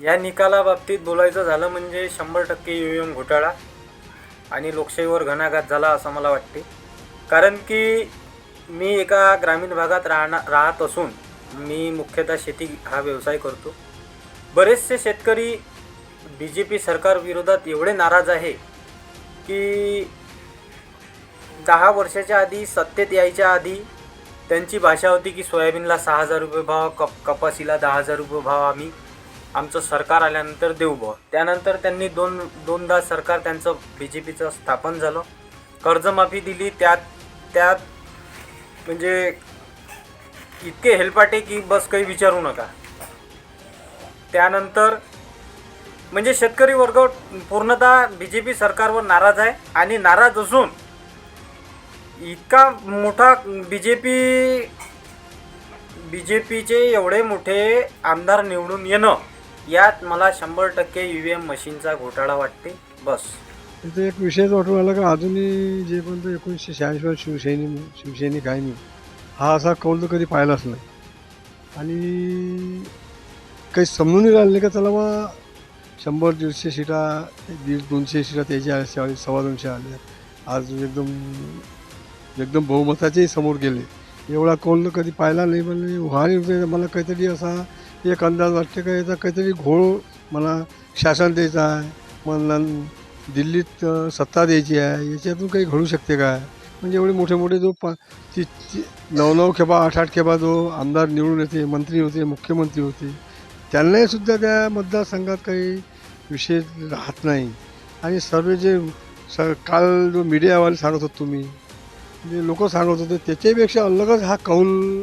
या निकालाबाबतीत बोलायचं झालं म्हणजे शंभर टक्के यू एम घोटाळा आणि लोकशाहीवर घणाघात झाला असं मला वाटते. कारण की मी एका ग्रामीण भागात राहणार राहत असून मी मुख्यतः शेती हा व्यवसाय करतो. बरेचसे शेतकरी बी जे पी सरकारविरोधात एवढे नाराज आहे की दहा वर्षाच्या आधी सत्तेत यायच्या आधी त्यांची भाषा होती की सोयाबीनला सहा हजार रुपये भाव कप कपाशीला दहा हजार रुपये भाव आम्ही आमचं सरकार आल्यानंतर देऊ बुवा. त्यानंतर त्यांनी दोन दोनदा सरकार त्यांचं बी जे पीचं स्थापन झालं. कर्जमाफी दिली त्यात त्यात म्हणजे इतके हेलपाटे की बस काही विचारू नका. त्यानंतर म्हणजे शेतकरी वर्ग पूर्णतः बी जे पी सरकारवर नाराज आहे आणि नाराज असून इतका मोठा B J P B J पीचे एवढे मोठे आमदार निवडून येणं यात मला शंभर टक्के ई व्ही एम मशीनचा घोटाळा वाटते. बस. तिथं एक विषयच वाटून आला का अजूनही जे पण तो एकोणीसशे शहाऐंशीवर शिवसैनी शिवसैनिक आहे मी हा असा कौल तर कधी पाहिलाच नाही. आणि काही समजूनही राहिले नाही का चला बा शंभर दीडशे सीटा दीड दोनशे सीटा त्याची आल्या सव्वा दोनशे आल्या आज एकदम एकदम बहुमताचेही समोर गेले. एवढा कोण कधी पाहिला नाही पण उहारी मला काहीतरी असा एक अंदाज वाटते का याचा काहीतरी घोळ मला शासन द्यायचं आहे. मला दिल्लीत सत्ता द्यायची आहे याच्यातून काही घडू शकते काय म्हणजे एवढे मोठे मोठे जो पा ती ती नऊ नऊ खेपा आठ आठ खेपा जो आमदार निवडून येते मंत्री होते मुख्यमंत्री होते त्यांनाही सुद्धा त्या मतदारसंघात काही विषय राहत नाही. आणि सर्व जे स काल जो मीडियावाले सांगत होत तुम्ही जे लोक सांगत होते त्याच्यापेक्षा अलगच हा कौल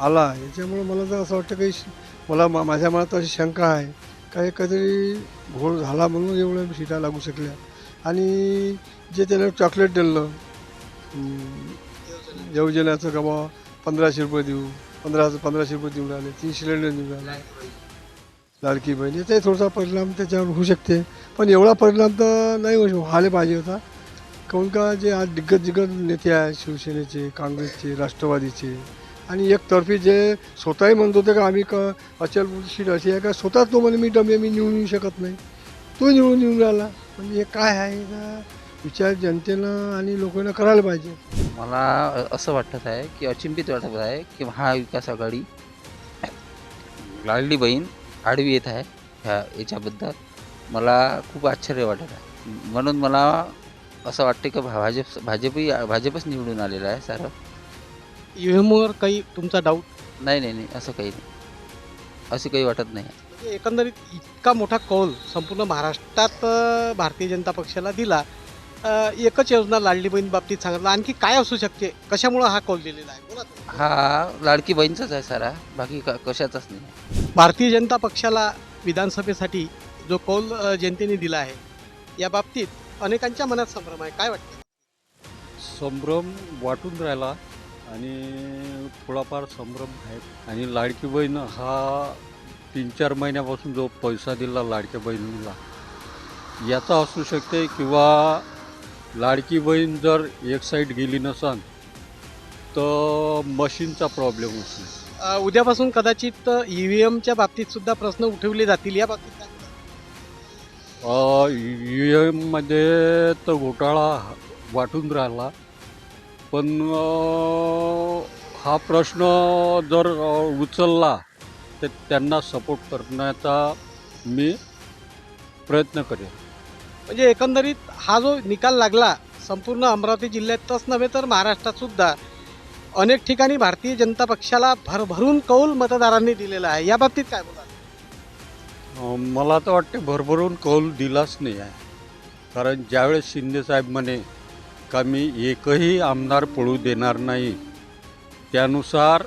आला. याच्यामुळे मला तर असं वाटतं काही श- मला मा- माझ्या मनात अशी शंका आहे. काही काहीतरी घोळ झाला म्हणून एवढ्या शिटा लागू शकल्या. आणि जे त्याला चॉकलेट दिलं अं, का बा पंधराशे रुपये देऊ पंधरा पंधराशे रुपये देऊन राहिले तीन सिलेंडर देऊन राहिले. लाडकी बहीण याचाही थोडासा परिणाम त्याच्यावर होऊ शकते. पण एवढा परिणाम तर नाही होऊ आले पाहिजे होता. काऊन का जे आज दिग्गज दिग्गज नेते आहेत शिवसेनेचे काँग्रेसचे राष्ट्रवादीचे आणि एकतर्फी जे स्वतःही म्हणत होते का आम्ही क अचल सीट अशी आहे का स्वतः तो म्हणे मी डमे मी निवडून येऊ शकत नाही. तो निवडून येऊन राहिला. म्हणजे हे काय आहे? का विचार जनतेनं आणि लोकांना करायला पाहिजे. मला असं वाटत आहे की अचिंतित वाटत आहे की महाविकास आघाडी लाडली बहीण आडवी येत आहे ह्या याच्याबद्दल. मला खूप आश्चर्य वाटत आहे. म्हणून मला असं वाटते की भा- भाजप भाजपही भाजपच निवडून आलेलं आहे सारं. यू एमवर काही तुमचा डाऊट नाही नाही नाही असं काही नाही. असं काही वाटत नाही. म्हणजे एकंदरीत इतका मोठा कौल संपूर्ण महाराष्ट्रात अ, भारतीय जनता पक्षाला दिला. अ, एकच योजना लाडली बहीण बाबतीत सांगितलं. आणखी काय असू शकते? कशामुळं हा कौल दिलेला आहे? बोला तुम्ही. हा लाडकी बहीणचाच आहे सारा. बाकी का कशाचाच नाही. भारतीय जनता पक्षाला विधानसभेसाठी जो कौल अ, जनतेने दिला आहे या बाबतीत अनेकांच्या मनात संभ्रम आहे. काय वाटतं? संभ्रम वाटून राहिला आणि थोडाफार संभ्रम आहे. आणि लाडकी बहीण हा तीन चार महिन्यापासून जो पैसा दिला लाडक्या बहिणीला याचा असू शकते किंवा लाडकी बहीण जर एक साईड गेली नसन तर मशीनचा प्रॉब्लेम असतो अ, उद्यापासून कदाचित ई व्ही एमच्या बाबतीत सुद्धा प्रश्न उठवले जातील. या बाबतीत काय? यू एममध्ये तर घोटाळा वाटून राहिला. पण हा प्रश्न जर उचलला तर त्यांना सपोर्ट करण्याचा मी प्रयत्न करेन. म्हणजे एकंदरीत हा जो निकाल लागला संपूर्ण अमरावती जिल्ह्यातच नव्हे तर महाराष्ट्रातसुद्धा अनेक ठिकाणी भारतीय जनता पक्षाला भरभरून कौल मतदारांनी दिलेला आहे. याबाबतीत काय बोला मला तर वाटते भरभरून कौल दिलाच नाही आहे. कारण ज्यावेळेस शिंदेसाहेब म्हणे का मी एकही आमदार पळू देणार नाही त्यानुसार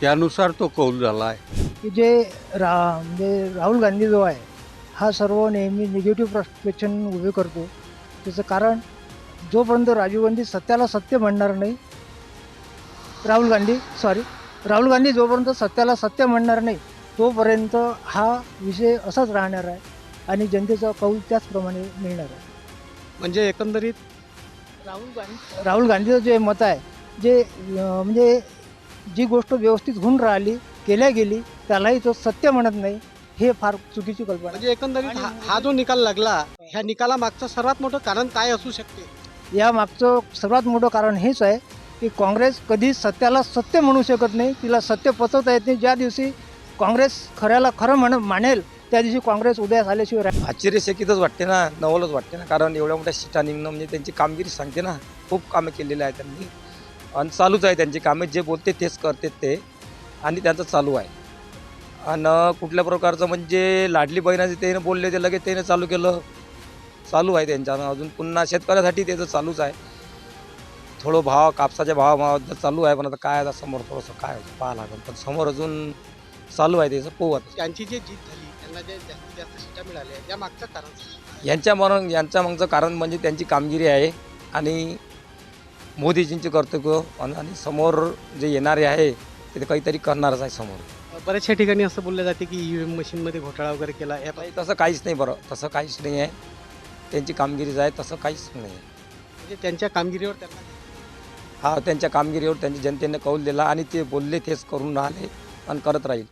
त्यानुसार तो कौल झाला आहे. की जे रा म्हणजे राहुल गांधी जो आहे हा सर्व नेहमी निगेटिव्ह प्रस्पेक्शन उभे करतो. त्याचं कारण जोपर्यंत राजीव गांधी सत्याला सत्य म्हणणार नाही राहुल गांधी सॉरी राहुल गांधी जोपर्यंत सत्याला सत्य म्हणणार नाही तोपर्यंत हा विषय असाच राहणार आहे आणि जनतेचा कौल त्याचप्रमाणे मिळणार आहे. म्हणजे एकंदरीत राहुल गांधी राहुल गांधीचं जे मत आहे जे अं, म्हणजे जी गोष्ट व्यवस्थित होऊन राहिली केल्या गेली त्यालाही तो सत्य म्हणत नाही हे फार चुकीची कल्पना आहे. म्हणजे एकंदरीत हा- हा जो निकाल लागला ह्या निकालामागचं सर्वात मोठं कारण काय असू शकते? या मागचं सर्वात मोठं कारण हेच आहे की काँग्रेस कधी सत्याला सत्य म्हणू शकत नाही तिला सत्य पचवता येत नाही. ज्या दिवशी काँग्रेस खऱ्याला खरं म्हण मानेल त्या दिवशी काँग्रेस उदयास आल्याशिवाय राहणार आश्चर्यचकितच वाटते ना नवलच वाटते ना कारण एवढ्या मोठ्या सीटा निघणं म्हणजे त्यांची कामगिरी सांगते ना खूप कामं केलेली आहे त्यांनी. आणि चालूच आहे त्यांची कामे जे बोलते तेच करते ते आणि त्यांचं चालू आहे. आणि कुठल्या प्रकारचं म्हणजे लाडली बहिणाचे त्यानं बोलले ते लगेच त्यानं चालू केलं. चालू आहे त्यांच्यानं अजून पुन्हा शेतकऱ्यासाठी त्याचं चालूच आहे. थोडं भाव कापसाच्या भावाबद्दल चालू आहे पण आता काय आता समोर थोडंसं काय पाहा लागेल. पण समोर अजून चालू आहे त्याचं पोहू आता त्यांची जी जीत झाली त्यांना जे जास्तीत जास्त सीटा मिळाल्या या मागचं कारण यांच्या मरण यांच्या मागचं कारण म्हणजे त्यांची कामगिरी आहे आणि मोदीजींचे कर्तव्य आणि समोर जे येणारे आहे ते काहीतरी करणारच आहे समोर. बऱ्याचशा ठिकाणी असं बोललं जाते की ईव्हीएम मशीनमध्ये घोटाळा वगैरे केला या नाही तसं काहीच नाही बरं. तसं काहीच नाही आहे. त्यांची कामगिरीच आहे तसं काहीच नाही आहे. म्हणजे त्यांच्या कामगिरीवर त्यांना हा त्यांच्या कामगिरीवर त्यांनी जनतेने कौल दिला आणि ते बोलले तेच करून राहिले. आणि करत राहील.